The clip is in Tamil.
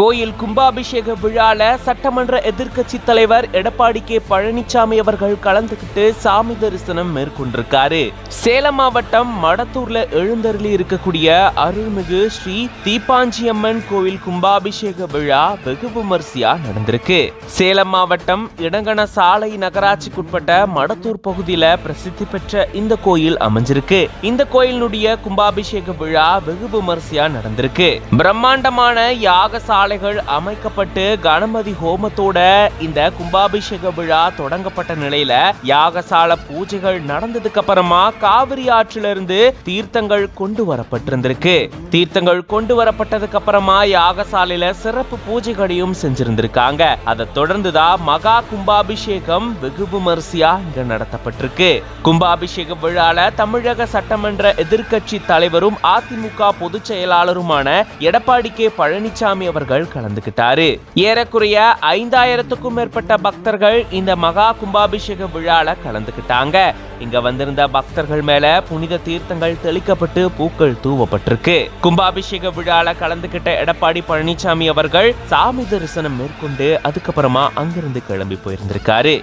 கோயில் கும்பாபிஷேக விழால சட்டமன்ற எதிர்க்கட்சி தலைவர் எடப்பாடி கே பழனிசாமி அவர்கள் கலந்துகிட்டு சாமி தரிசனம் மேற்கொண்டிருக்காரு. சேலம் மாவட்டம் மடத்தூர்ல எழுந்தருளி இருக்கக்கூடிய அருள்மிகு ஸ்ரீ தீப்பாஞ்சியம்மன் கோயில் கும்பாபிஷேக விழா வெகு விமரிசையா நடந்திருக்கு. சேலம் மாவட்டம் இடங்கண சாலை நகராட்சிக்குட்பட்ட மடத்தூர் பகுதியில பிரசித்தி பெற்ற இந்த கோயில் அமைஞ்சிருக்கு. இந்த கோயிலுடைய கும்பாபிஷேக விழா வெகு விமரிசையா நடந்திருக்கு. பிரம்மாண்டமான யாகசாலைகள் அமைக்கப்பட்டு கணபதி ஹோமத்தோட இந்த கும்பாபிஷேக விழா தொடங்கப்பட்ட நிலையில யாகசால பூஜைகள் நடந்ததுக்கு அப்புறமா காவிரி ஆற்றிலிருந்து தீர்த்தங்கள் கொண்டு வரப்பட்டிருந்திருக்கு. தீர்த்தங்கள் கொண்டு வரப்பட்டதுக்கு அப்புறமா யாகசாலையில சிறப்பு பூஜைகளையும் செஞ்சிருந்திருக்காங்க. அதை தொடர்ந்துதான் மகா கும்பாபிஷேகம் வெகு விமரிசையா இங்க நடத்தப்பட்டிருக்கு. கும்பாபிஷேக விழால தமிழக சட்டமன்ற எதிர்கட்சி தலைவரும் அதிமுக பொதுச் செயலாளருமான எடப்பாடி கே பழனிசாமி அவர்கள் கலந்துகிட்டாரு. ஏறக்குறைய ஐந்தாயிரத்துக்கும் மேற்பட்ட பக்தர்கள் இந்த மகா கும்பாபிஷேக விழால கலந்துகிட்டாங்க. இங்க வந்திருந்த பக்தர்கள் மேல புனித தீர்த்தங்கள் தெளிக்கப்பட்டு பூக்கள் தூவப்பட்டிருக்கு. கும்பாபிஷேக விழால கலந்துகிட்ட எடப்பாடி பழனிசாமி அவர்கள் சாமி தரிசனம் மேற்கொண்டு அதுக்கப்புறமா அங்கிருந்து கிளம்பி போயிருந்திருக்காரு.